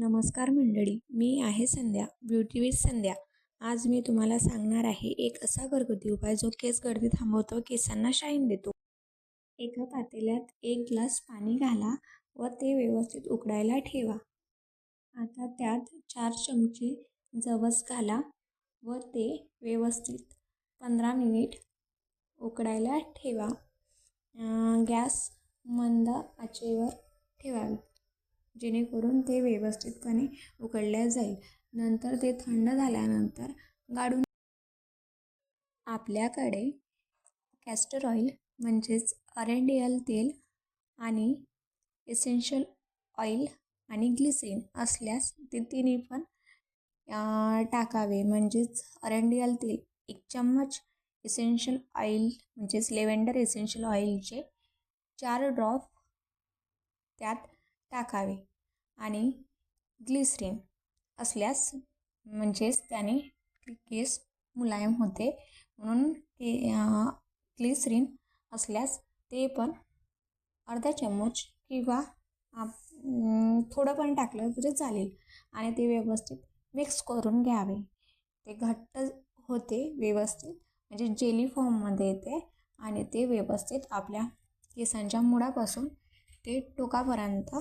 नमस्कार मंडळी मी आहे संध्या ब्युटी विथ संध्या. आज मी तुम्हाला सांगणार आहे एक असा घरगुती उपाय जो केस गर्दी थांबवतो केसांना शाईन देतो. एका पातेल्यात एक ग्लास पाणी घाला व ते व्यवस्थित उकडायला ठेवा. आता त्यात चार चमचे जवस घाला व ते व्यवस्थित पंधरा मिनिट उकडायला ठेवा. गॅस मंद आचेवर ठेवावी. जेणेकरून ते व्यवस्थितपणे उकळल्या जाईल. नंतर ते थंड झाल्यानंतर गाडून आपल्याकडे कॅस्टर ऑइल म्हणजेच अरेंडियल तेल आणि एसेन्शियल ऑइल आणि ग्लिसिन असल्यास ते तिन्ही पण टाकावे. म्हणजेच अरेंडियल तेल एक चम्मच एसेन्शियल ऑइल म्हणजेच लेव्हेंडर एसेन्शियल ऑइलचे चार ड्रॉप त्यात टाकावे आणि ग्लिसरीन असल्यास म्हणजेच त्याने केस मुलायम होते. म्हणून के ग्लिसरीन असल्यास ते पण अर्धा चम्मच किंवा आप थोडं पण टाकलं तरी चालेल आणि ते व्यवस्थित मिक्स करून घ्यावे. ते घट्ट होते व्यवस्थित म्हणजे जेली फॉर्ममध्ये येते आणि ते व्यवस्थित आपल्या केसांच्या मुळापासून ते टोकापर्यंत